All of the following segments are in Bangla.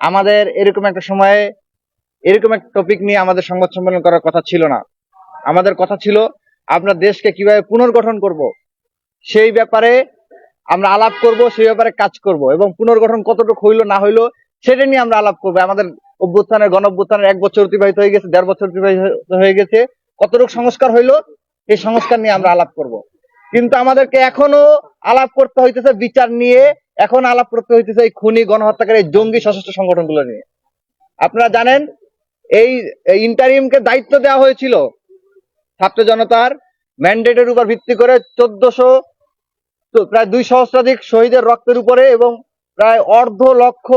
আমাদের এরকম একটা সময়ে এরকম একটা টপিক নিয়ে আমাদের সংবাদ সম্মেলন করার কথা ছিল না। আমাদের কথা ছিল, আমরা দেশকে কীভাবে পুনর্গঠন করব, সেই ব্যাপারে আমরা আলাপ করব, সেই ব্যাপারে কাজ করব এবং পুনর্গঠন কতটুকু হইল, না হইল, সেটা নিয়ে আমরা আলাপ করব। আমাদের অভ্যুত্থানের গণ অভ্যুত্থানের এক বছর অতিবাহিত হয়ে গেছে, দেড় বছর অতিবাহিত হয়ে গেছে। কতটুকু সংস্কার হইল এই সংস্কার নিয়ে আমরা আলাপ করব। কিন্তু আমাদেরকে এখনও আলাপ করতে হইতেছে, বিচার নিয়ে এখন আলাপ করতে হইতেছে এই খুনি গণহত্যাকারী জঙ্গি সশস্ত্র সংগঠনগুলো নিয়ে। আপনারা জানেন, এই ইন্টারিমকে দায়িত্ব দেওয়া হয়েছিল ছাত্র জনতার ম্যান্ডেটের উপর ভিত্তি করে চোদ্দশো প্রায় দুই সহস্রাধিক শহীদের রক্তের উপরে এবং প্রায় অর্ধ লক্ষ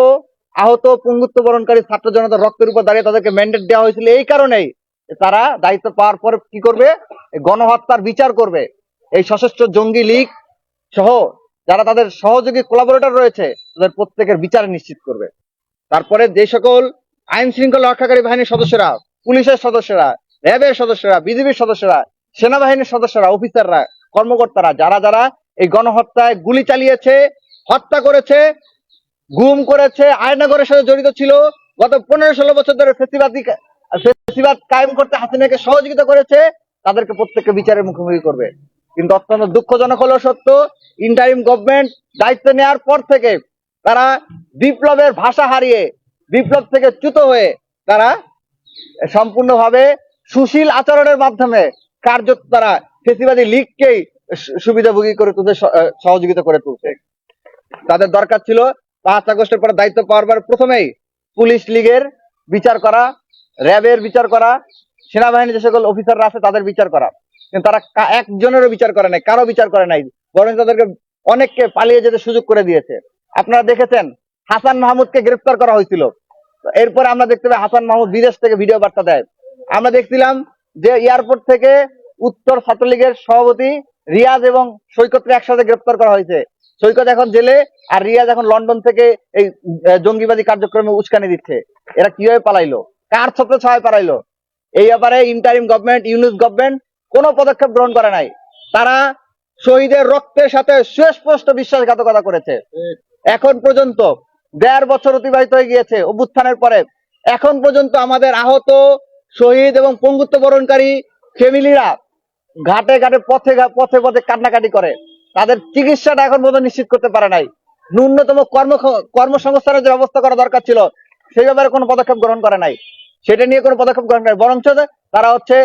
আহত পঙ্গুত্ব বরণকারী ছাত্র জনতার রক্তের উপর দাঁড়িয়ে তাদেরকে ম্যান্ডেট দেওয়া হয়েছিল। এই কারণেই তারা দায়িত্ব পাওয়ার পর কি করবে? গণহত্যার বিচার করবে। এই সশস্ত্র জঙ্গি লীগ সহ যারা তাদের সহযোগী কোলাবোরেটর রয়েছে, তাদের প্রত্যেকের বিচার নিশ্চিত করবে। তারপরে যে সকল আইন শৃঙ্খলা রক্ষাকারী বাহিনীর সদস্যরা, পুলিশের সদস্যরা, র্যাবের সদস্যরা, বিজিবির সদস্যরা, সেনাবাহিনীর সদস্যরা, অফিসাররা, কর্মকর্তারা, যারা যারা এই গণহত্যায় গুলি চালিয়েছে, হত্যা করেছে, গুম করেছে, আয়নাগরের সাথে জড়িত ছিল, গত পনেরো ষোলো বছর ধরে ফেসিবাদী কায়েম করতে হাসিনাকে সহযোগিতা করেছে, তাদেরকে প্রত্যেককে বিচারের মুখোমুখি করবে। কিন্তু অত্যন্ত দুঃখজনক হলো সত্য ইন্টারিম গভর্নমেন্ট দায়িত্ব নেওয়ার পর থেকে তারা বিপ্লবের ভাষা হারিয়ে, বিপ্লব থেকে চ্যুত হয়ে তারা সম্পূর্ণভাবে সুশীল আচরণের মাধ্যমে কার্যত তারা ফেসিবাদী লীগকেই সুবিধাভোগী করে তুলতে সহযোগিতা করে তুলছে। তাদের দরকার ছিল পাঁচ আগস্টের পরে দায়িত্ব পাওয়ার পর প্রথমেই পুলিশ লীগের বিচার করা, র্যাবের বিচার করা সেনাবাহিনী যে সকল অফিসাররা আছে তাদের বিচার করা। তারা একজনেরও বিচার করে নাই কারও বিচার করে নাই বরং তাদেরকে অনেককে পালিয়ে যেতে সুযোগ করে দিয়েছে। আপনারা দেখেছেন, হাসান মাহমুদকে গ্রেফতার করা হয়েছিল। এরপরে আমরা দেখতে পাই হাসান মাহমুদ বিদেশ থেকে ভিডিও বার্তা দেয়। আমরা দেখছিলাম যে এয়ারপোর্ট থেকে উত্তর ছাত্রলীগের সভাপতি রিয়াজ এবং সৈকতকে একসাথে গ্রেফতার করা হয়েছে। সৈকত এখন জেলে, আর রিয়াজ এখন লন্ডন থেকে এই জঙ্গিবাদী কার্যক্রমে উস্কানি দিচ্ছে। এরা কীভাবে পালাইলো? কার ছত্র ছয় পালাইলো? এই ব্যাপারে ইন্টারিম গভর্নমেন্ট ইউনিস গভর্নমেন্ট কোনো পদক্ষেপ গ্রহণ করে নাই। তারা শহীদের রক্তের সাথে সুস্পষ্ট বিশ্বাসঘাতকতা করেছে। এখন পর্যন্ত দেড় বছর অতিবাহিত হয়ে গিয়েছে অভ্যুত্থানের পরে। এখন পর্যন্ত আমাদের আহত, শহীদ এবং পঙ্গুত্ব বরণকারী ফ্যামিলিরা ঘাটে ঘাটে পথে পথে পথে কান্নাকাটি করে। তাদের চিকিৎসাটা এখন পর্যন্ত নিশ্চিত করতে পারে নাই। ন্যূনতম কর্ম কর্মসংস্থানের যে ব্যবস্থা করা দরকার ছিল, সেই ব্যাপারে কোনো পদক্ষেপ গ্রহণ করে নাই। সেটা নিয়ে কোনো পদক্ষেপ গ্রহণ করে। বরঞ্চ তারা হচ্ছে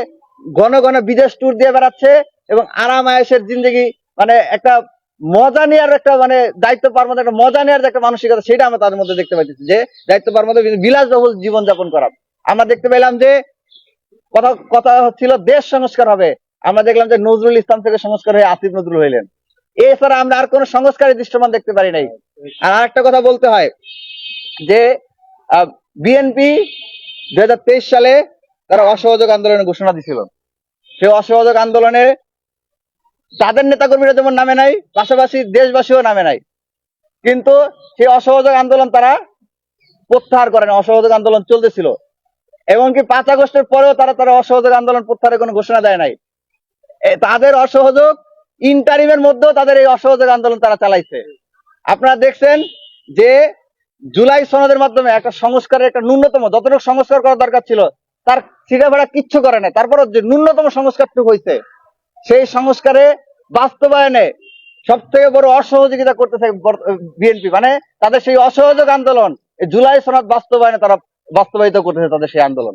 ঘন ঘন বিদেশ ট্যুর দিয়ে বেড়াচ্ছে এবং আরাম আয়েসের জিন্দগি মানে একটা মজা নেওয়ার একটা মানে দায়িত্ব পাওয়ার মধ্যে একটা মজা নেওয়ার একটা মানসিকতা, সেটা আমরা তাদের মধ্যে দেখতে পাচ্ছি যে দায়িত্ব পাওয়ার মধ্যে বিলাসবহুল জীবনযাপন করা। আমরা দেখতে পেলাম যে কথা কথা হচ্ছিল দেশ সংস্কার হবে। আমরা দেখলাম যে নজরুল ইসলাম থেকে সংস্কার হয়ে আসিফ নজরুল হইলেন। এছাড়া আমরা আর কোন সংস্কারের দৃশ্যমান দেখতে পারি নাই। আর আরেকটা কথা বলতে হয় যে বিএনপি দুই হাজার তেইশ সালে তারা অসহযোগ আন্দোলনের ঘোষণা দিছিল। সেই অসহযোগ আন্দোলনে তাদের নেতাকর্মীরা যেমন নামে নাই, পাশাপাশি দেশবাসীও নামে নাই। কিন্তু সেই অসহযোগ আন্দোলন তারা প্রত্যাহার করেন, অসহযোগ আন্দোলন চলতেছিল। এমনকি পাঁচ আগস্টের পরেও তারা তারা অসহযোগ আন্দোলন প্রত্যাহারের কোনো ঘোষণা দেয় নাই। তাদের অসহযোগ ইন্টারিমের মধ্যেও তাদের এই অসহযোগ আন্দোলন তারা চালাইছে। আপনারা দেখছেন যে জুলাই সনদের মাধ্যমে একটা সংস্কারের একটা ন্যূনতম, যতটুকু সংস্কার করা দরকার ছিল তার ছিঁড়ে ভাড়া কিচ্ছু করে নাই। তারপর যে ন্যূনতম সংস্কারটুকু হয়েছে সেই সংস্কারে বাস্তবায়নে সব থেকে বড় অসহযোগিতা করতেছে বিএনপি মানে তাদের সেই অসহযোগ আন্দোলন জুলাই সনদ বাস্তবায়নে তারা বাস্তবায়িত করতেছে তাদের সেই আন্দোলন।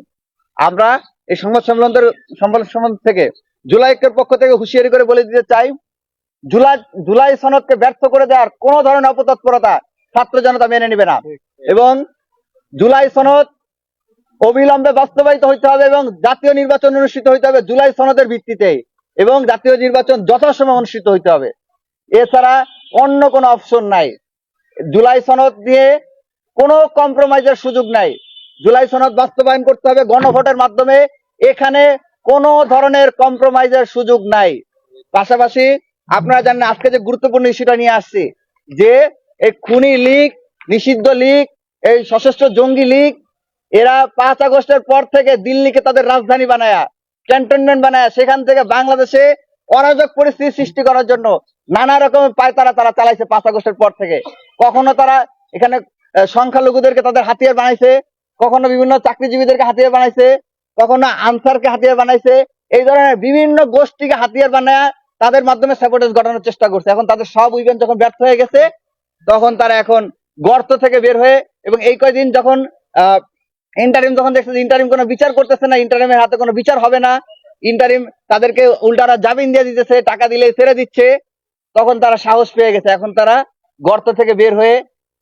আমরা এই সংবাদ সম্মেলনের সংবাদ সম্মেলন থেকে জুলাই ঐক্যের পক্ষ থেকে হুঁশিয়ারি করে বলে দিতে চাই জুলাই জুলাই সনদকে ব্যর্থ করে দেওয়ার কোন ধরনের অপতৎপরতা ছাত্র জনতা মেনে নিবে না। এবং জুলাই সনদ অবিলম্বে বাস্তবায়িত হইতে হবে এবং জাতীয় নির্বাচন অনুষ্ঠিত হইতে হবে জুলাই সনদের ভিত্তিতে এবং জাতীয় নির্বাচন যথাসময় অনুষ্ঠিত হইতে হবে। এছাড়া অন্য কোনো অপশন নাই। জুলাই সনদ নিয়ে কোনো কম্প্রোমাইজের সুযোগ নাই। জুলাই সনদ বাস্তবায়ন করতে হবে গণভোটের মাধ্যমে। এখানে কোনো ধরনের কম্প্রোমাইজের সুযোগ নাই। পাশাপাশি আপনারা জানেন আজকে যে গুরুত্বপূর্ণ ইস্যুটা নিয়ে আসছি যে এই খুনি লীগ, নিষিদ্ধ লীগ, এই সশস্ত্র জঙ্গি লীগ এরা পাঁচ আগস্টের পর থেকে দিল্লিকে তাদের রাজধানী বানায়া, ক্যান্টনমেন্ট বানায়া, সেখান থেকে বাংলাদেশে অরাজক পরিস্থিতি সৃষ্টি করার জন্য নানা রকম পায়তারা তারা চালাইছে পাঁচ আগস্টের পর থেকে। কখনো তারা এখানে সংখ্যালঘুদেরকে তাদের হাতিয়ার বানাইছে, কখনো বিভিন্ন চাকরিজীবীদেরকে হাতিয়ার বানাইছে, কখনো আনসারকে হাতিয়ার বানাইছে। এই ধরনের বিভিন্ন গোষ্ঠীকে হাতিয়ার বানায় তাদের মাধ্যমে স্যাবোটেজ ঘটানোর চেষ্টা করছে। এখন তাদের সব ইভেন্ট যখন ব্যর্থ হয়ে গেছে, তখন তারা এখন গর্ত থেকে বের হয়ে, এবং এই কয়দিন যখন ইন্টারিম যখন দেখছে ইন্টারিম কোনো বিচার করতেছে না ইন্টারিমের হাতে কোনো বিচার হবে না ইন্টারিম তাদেরকে উল্টারা জামিন দিয়ে দিতেছে, টাকা দিলে ছেড়ে দিচ্ছে, তখন তারা সাহস পেয়ে গেছে। এখন তারা গর্ত থেকে বের হয়ে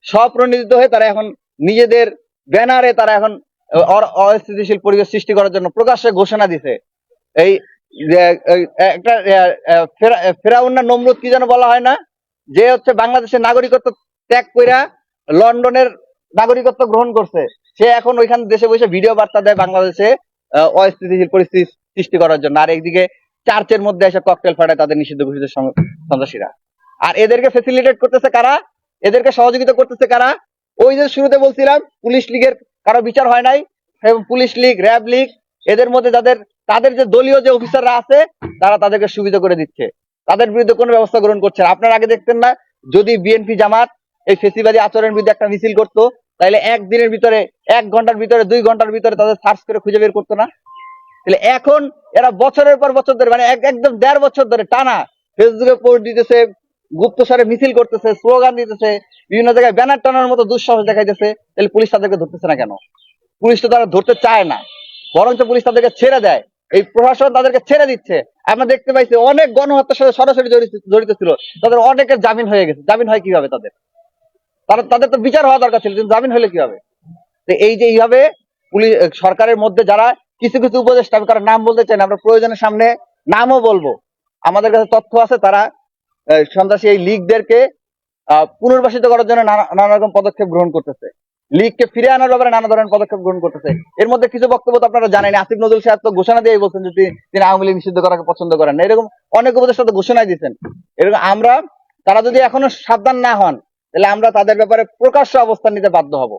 স্বপ্রণোদিত হয়ে তারা এখন নিজেদের ব্যানারে তারা এখন অস্থিতিশীল পরিবেশ সৃষ্টি করার জন্য প্রকাশ্যে ঘোষণা দিছে। এই একটা ফেরাউন না নমরুদ কি যেন বলা হয় না, যে হচ্ছে বাংলাদেশের নাগরিকত্ব ত্যাগ কইরা লন্ডনের নাগরিকত্ব গ্রহণ করছে। সে এখন ওইখানে দেশে বসে ভিডিও বার্তা দেয় বাংলাদেশে অস্থিতিশীল পরিস্থিতি সৃষ্টি করার জন্য। আর একদিকে চার্চের মধ্যে এসে ককটেল ফাটায় তাদের নিষিদ্ধ ঘোষিত সন্ত্রাসীরা। আর এদেরকে ফেসিলিটেট করতেছে কারা? এদেরকে সহযোগিতা করতেছে কারা? ওই যে শুরুতে বলছিলাম, পুলিশ লীগের কারও বিচার হয় নাই পুলিশ লীগ, র্যাব লীগ, এদের মধ্যে যাদের, তাদের যে দলীয় যে অফিসাররা আছে, তারা তাদেরকে সুবিধা করে দিচ্ছে। তাদের বিরুদ্ধে কোনো ব্যবস্থা গ্রহণ করছে আপনারা আগে দেখতেন না, যদি বিএনপি জামাত এই ফেসিবাদী আচরণের বিরুদ্ধে একটা মিছিল করতো তাহলে একদিনের ভিতরে, এক ঘণ্টার ভিতরে, দুই ঘণ্টার ভিতরে তাদের সার্চ করে খুঁজে বের করতো না? তাহলে এখন এরা বছরের পর বছর ধরে মানে একদম দেড় বছর ধরে টানা ফেসবুকে পোস্ট দিতেছে গুপ্তস্বরে মিছিল করতেছে স্লোগান দিতেছে, বিভিন্ন জায়গায় ব্যানার টানার মতো দুঃসাহস দেখাইতেছে, তাহলে পুলিশ তাদেরকে ধরতেছে না কেন? পুলিশ তো তারা ধরতে চায় না। বরঞ্চ পুলিশ তাদেরকে ছেড়ে দেয়। এই প্রশাসন তাদেরকে ছেড়ে দিচ্ছে। আমরা দেখতে পাইছি অনেক গণহত্যার সাথে সরাসরি জড়িত- জড়িত ছিল। তাদের অনেকের জামিন হয়ে গেছে। জামিন হয় কীভাবে তাদের? তারা তাদের তো বিচার হওয়া দরকার ছিল, কিন্তু জামিন হলে কি হবে? তো এই যে এইভাবে পুলিশ সরকারের মধ্যে যারা কিছু কিছু উপদেষ্টা, আমি কারও নাম বলতে চাই না, আমরা প্রয়োজনের সামনে নামও বলব। আমাদের কাছে তথ্য আছে তারা সন্ত্রাসী এই লীগদেরকে পুনর্বাসিত করার জন্য নানা রকম পদক্ষেপ গ্রহণ করতেছে। লীগকে ফিরে আনার ব্যাপারে নানা ধরনের পদক্ষেপ গ্রহণ করতেছে। এর মধ্যে কিছু বক্তব্য তো আপনারা জানেন, আসিফ নজরুল সাহেব তো ঘোষণা দিয়ে বলছেন যে তিনি- আওয়ামী লীগ নিষিদ্ধ করাকে পছন্দ করেন এরকম অনেক উপদেষ্টা তো ঘোষণাই দিচ্ছেন এরকম আমরা তারা যদি এখনও সাবধান না হন তাহলে আমরা তাদের ব্যাপারে প্রকাশ্য অবস্থান নিতে বাধ্য হব।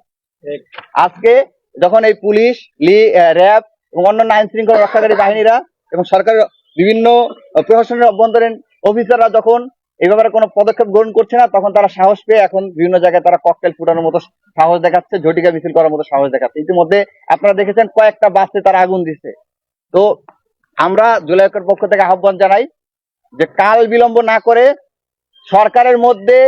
আজকে যখন এই পুলিশ লি র্যাব এবং অন্যান্য আইন শৃঙ্খলা রক্ষাকারী বাহিনীরা এবং সরকারের বিভিন্ন প্রশাসনের অভ্যন্তরীণ অফিসাররা যখন এই ব্যাপারে কোনো পদক্ষেপ গ্রহণ করছে না তখন তারা সাহস পেয়ে এখন বিভিন্ন জায়গায় তারা ককটেল ফুটানোর মতো সাহস দেখাচ্ছে ঝটিকা মিছিল করার মতো সাহস দেখাচ্ছে। ইতিমধ্যে আপনারা দেখেছেন কয়েকটা বাসে তারা আগুন দিচ্ছে তো আমরা জুলাইকের পক্ষ থেকে আহ্বান জানাই যে কাল বিলম্ব না করে সরকারের মধ্যে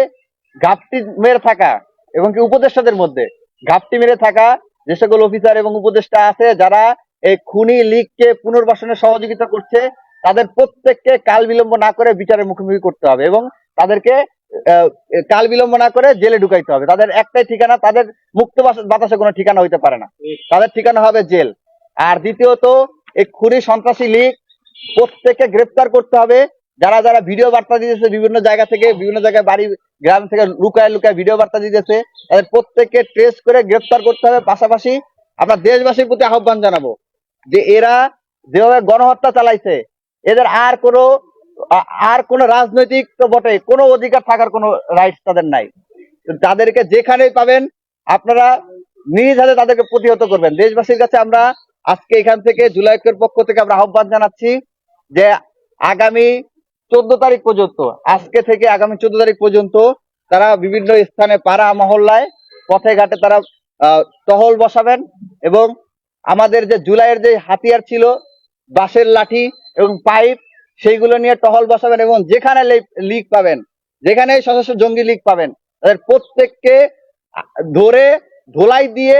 ঘাপটি মেরে থাকা এবং কি উপদেষ্টাদের মধ্যে। ঘাপটি মেরে থাকা যে সকল অফিসার এবং উপদেষ্টা আছে, যারা এই খুনি লীগকে পুনর্বাসনে সহযোগিতা করছে, তাদের প্রত্যেককে কাল বিলম্ব না করে বিচারের মুখোমুখি করতে হবে এবং তাদেরকে কাল বিলম্ব না করে জেলে ঢুকাইতে হবে। তাদের একটাই ঠিকানা, তাদের মুক্ত বাতাসে কোনো ঠিকানা হইতে পারে না। তাদের ঠিকানা হবে জেল। আর দ্বিতীয়ত, এই খুনি সন্ত্রাসী লীগ প্রত্যেককে গ্রেপ্তার করতে হবে। যারা যারা ভিডিও বার্তা দিতেছে বিভিন্ন জায়গা থেকে, বিভিন্ন জায়গায় বাড়ি গ্রাম থেকে লুকায় লুকায় ভিডিও বার্তা দিতেছে। তাদের প্রত্যেককে ট্রেস করে গ্রেফতার করতে হবে। পাশাপাশি আমরা দেশবাসীর প্রতি আহ্বান জানাব যে এরা যেভাবে গণহত্যা চালাইছে, এদের আর কোনো আর কোনো রাজনৈতিক তো বটে, কোনো অধিকার থাকার কোনো রাইটস তাদের নাই। তাদেরকে যেখানেই পাবেন, আপনারা নিজ হাতে তাদেরকে প্রতিহত করবেন। দেশবাসীর কাছে আমরা আজকে এখান থেকে জুলাইকের পক্ষ থেকে আমরা আহ্বান জানাচ্ছি যে আগামী চোদ্দ তারিখ পর্যন্ত। আজকে থেকে আগামী চোদ্দ তারিখ পর্যন্ত তারা বিভিন্ন স্থানে পাড়া মহল্লায়, পথে ঘাটে তারা টহল বসাবেন এবং আমাদের যে জুলাইয়ের যে হাতিয়ার ছিল, বাঁশের লাঠি এবং পাইপ, সেইগুলো নিয়ে টহল বসাবেন এবং যেখানে লিক পাবেন যেখানে সশস্ত্র জঙ্গি লিক পাবেন, তাদের প্রত্যেককে ধরে ধোলাই দিয়ে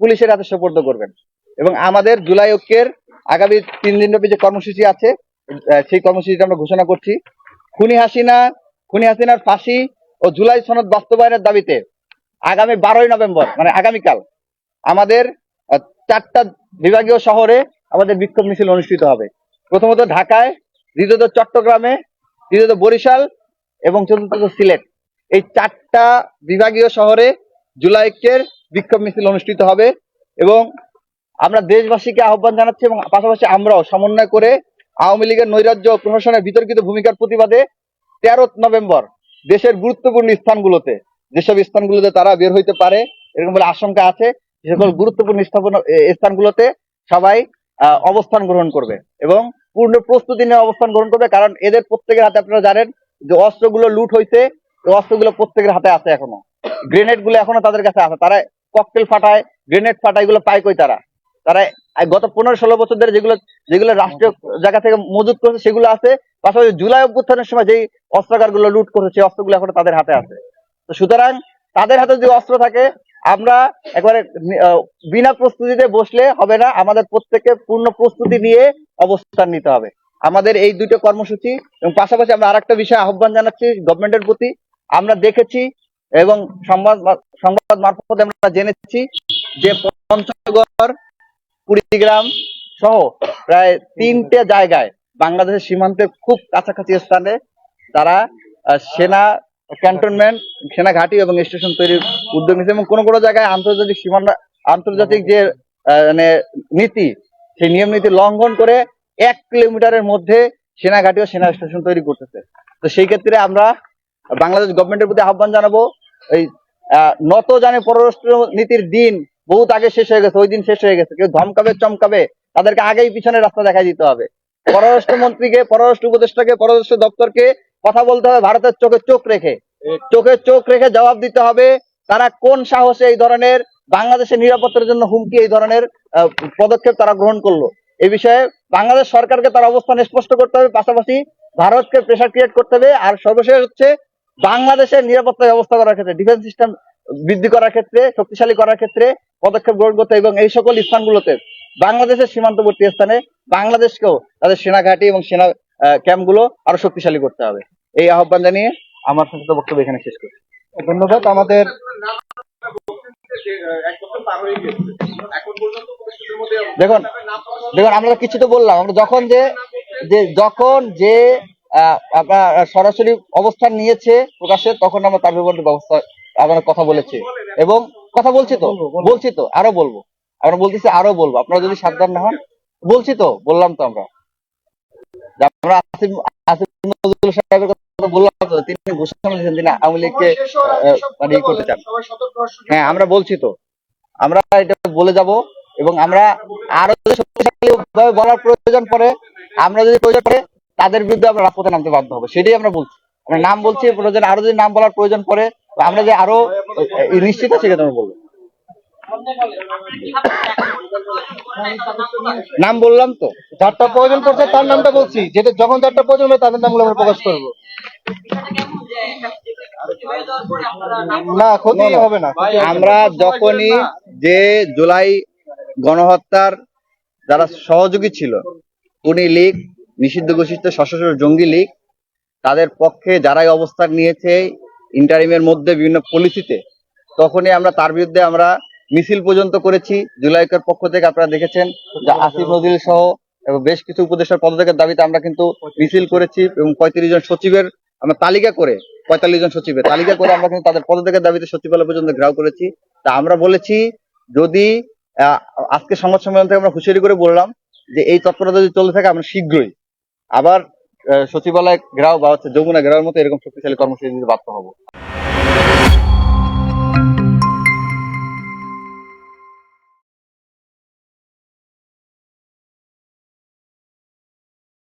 পুলিশের হাতে সোপর্দ করবেন। এবং আমাদের জুলাই ঐক্যের আগামী তিন দিনব্যাপী যে কর্মসূচি আছে সেই কর্মসূচিটা আমরা ঘোষণা করছি। খুনি হাসিনা, খুনি হাসিনার ফাঁসি ও জুলাই সনদ বাস্তবায়নের দাবিতে আগামী বারোই নভেম্বর মানে আগামীকাল আমাদের চারটা বিভাগীয় শহরে আমাদের বিক্ষোভ মিছিল অনুষ্ঠিত হবে। প্রথমত ঢাকায়, দ্বিতীয়ত চট্টগ্রামে, তৃতীয়ত বরিশাল এবং চতুর্থত সিলেট। এই চারটা বিভাগীয় শহরে জুলাই ঐক্যের বিক্ষোভ মিছিল অনুষ্ঠিত হবে এবং আমরা দেশবাসীকে আহ্বান জানাচ্ছি এবং পাশাপাশি আমরাও সমন্বয় করে আওয়ামী লীগের নৈরাজ্য প্রশাসনের বিতর্কিত ভূমিকার প্রতিবাদে তেরো নভেম্বর দেশের গুরুত্বপূর্ণ স্থানগুলোতে, যেসব স্থানগুলোতে তারা বের হইতে পারে, এরকম বলে আশঙ্কা আছে সকল গুরুত্বপূর্ণ স্থাপন স্থানগুলোতে সবাই অবস্থান গ্রহণ করবে এবং পূর্ণ প্রস্তুতি নিয়ে অবস্থান গ্রহণ করবে, কারণ এদের প্রত্যেকের হাতে আপনারা জানেন যে অস্ত্রগুলো লুট হয়েছে অস্ত্রগুলো প্রত্যেকের হাতে আছে এখনও। গ্রেনেডগুলো এখনও তাদের কাছে আছে। তারা ককটেল ফাটায়, গ্রেনেড ফাটায়, এগুলো পায় কই তারা? তারা গত পনেরো ষোলো বছর ধরে যেগুলো যেগুলো রাষ্ট্রীয় জায়গা থেকে মজুত করেছে, সেগুলো আছে। পাশাপাশি জুলাই অভ্যুত্থানের সময় যেই অস্ত্রাগারগুলো লুট করেছে সেই অস্ত্রগুলো এখনও তাদের হাতে আছে। তো সুতরাং তাদের হাতে যদি অস্ত্র থাকে, আমরা একবারে বিনা প্রস্তুতিতে বসলে হবে না। আমাদের প্রত্যেককে পূর্ণ প্রস্তুতি নিয়ে অবস্থান নিতে হবে। আমাদের এই দুটো কর্মসূচি এবং পাশাপাশি আমরা আরেকটা বিষয়ে আহ্বান জানাচ্ছি গভর্নমেন্টের প্রতি। আমরা দেখেছি এবং সংবাদ সংবাদ মারফত আমরা জেনেছি যে পঞ্চগড় কুড়িগ্রাম সহ প্রায় তিনটে জায়গায় বাংলাদেশের সীমান্তের খুব কাছাকাছি স্থানে তারা সেনা ক্যান্টনমেন্ট, সেনা ঘাঁটি এবং স্টেশন তৈরির উদ্যোগ নিয়েছে এবং কোনো কোনো জায়গায় আন্তর্জাতিক সীমানা, আন্তর্জাতিক যে মানে নীতি, সেই নিয়ম নীতি লঙ্ঘন করে এক কিলোমিটারের মধ্যে সেনা ঘাঁটি ও সেনা স্টেশন তৈরি করতেছে। তো সেই ক্ষেত্রে আমরা বাংলাদেশ গভর্নমেন্টের প্রতি আহ্বান জানাব, এই নত জানে পররাষ্ট্র নীতির দিন বহুত আগে শেষ হয়ে গেছে ওই দিন শেষ হয়ে গেছে। কেউ ধমকাবে, চমকাবে, তাদেরকে আগেই পিছনে রাস্তা দেখাই দিতে হবে। পররাষ্ট্র মন্ত্রীকে পররাষ্ট্র উপদেষ্টাকে, পররাষ্ট্র দপ্তরকে কথা বলতে হবে, ভারতের চোখে চোখ রেখে। চোখে চোখ রেখে জবাব দিতে হবে, তারা কোন সাহসে এই ধরনের বাংলাদেশের নিরাপত্তার জন্য হুমকি, এই ধরনের পদক্ষেপ তারা গ্রহণ করল। এই বিষয়ে বাংলাদেশ সরকারকে তার অবস্থান স্পষ্ট করতে হবে, পাশাপাশি ভারতকে প্রেশার ক্রিয়েট করতে হবে, আর সর্বশেষ হচ্ছে বাংলাদেশের নিরাপত্তা ব্যবস্থা করার ক্ষেত্রে ডিফেন্স সিস্টেম বৃদ্ধি করার ক্ষেত্রে শক্তিশালী করার ক্ষেত্রে পদক্ষেপ গ্রহণ করতে এবং এই সকল স্থানগুলোতে বাংলাদেশের সীমান্তবর্তী স্থানে বাংলাদেশকেও তাদের সেনা ঘাঁটি এবং সেনা ক্যাম্পগুলো আরও শক্তিশালী করতে হবে। এই আহ্বান জানিয়ে আমার সংক্ষিপ্ত বক্তব্য এখানে শেষ করছি ধন্যবাদ। আমাদের দেখুন দেখুন আমরা কিছু তো বললাম। আমরা যখন যে যে যখন যে আহ, আপনার সরাসরি অবস্থান নিয়েছে প্রকাশে তখন আমরা তার বিবরণের ব্যবস্থা আমরা কথা বলেছি। এবং কথা বলছি তো। বলছি তো আরও বলব। আমরা বলতেছি আরও বলব। আপনারা যদি সাবধান না হন বলছি তো বললাম তো আমরা। আমরা আসিফ আসিফ নজরুল সাহেবের কথা বললাম তো তিনি ঘোষণা দিয়েছেন তিনি আওয়ামী লীগকে মানে ই করতে চান। হ্যাঁ আমরা বলছি তো। আমরা এটা বলে যাব এবং আমরা আরও যদি শক্তিশালী ভাবে বলার প্রয়োজন পড়ে আমরা যদি প্রয়োজন পড়ে তাদের বিরুদ্ধে আমরা রাজপথে নামতে বাধ্য হবে। সেটাই আমরা বলছি। আমরা নাম বলছি প্রয়োজন আরও যদি নাম বলার প্রয়োজন পড়ে আমরা যে আরও নিশ্চিত আছে সেটা বলব নাম বললাম তো। যারটা প্রয়োজন পড়ছে তার নামটা বলছি। যেটা যখন যারটা প্রয়োজন হবে তাদের নামগুলো আমরা প্রকাশ করব। না ক্ষতি হবে না। আমরা যখনই যে জুলাই গণহত্যার যারা সহযোগী ছিল উনি লীগ নিষিদ্ধ ঘোষিত সশস্ত্র জঙ্গি লীগ তাদের পক্ষে যারাই অবস্থান নিয়েছে ইন্টারিমের মধ্যে বিভিন্ন পলিসিতে, তখনই আমরা তার বিরুদ্ধে আমরা মিছিল পর্যন্ত করেছি। জুলাইকের পক্ষ থেকে আপনারা দেখেছেন যে আসিফ নজরুল সহ এবং বেশ কিছু উপদেষ্টার পদত্যাগের দাবিতে আমরা কিন্তু মিছিল করেছি এবং পঁয়ত্রিশ জন সচিবের আমরা তালিকা করে, পঁয়তাল্লিশ জন সচিবের তালিকা করে আমরা কিন্তু তাদের পদত্যাগের দাবিতে সচিবালয় পর্যন্ত ঘেরাও করেছি। তা আমরা বলেছি, যদি আজকে সংবাদ সম্মেলন থেকে আমরা হুঁশিয়ারি করে বললাম যে এই তৎপরতা যদি চলতে থাকে আমরা শীঘ্রই। আবার সচিবালয় ঘেরাও বা হচ্ছে যমুনা ঘেরাওয়ার মতো এরকম শক্তিশালী কর্মসূচি দিতে বাধ্য হব।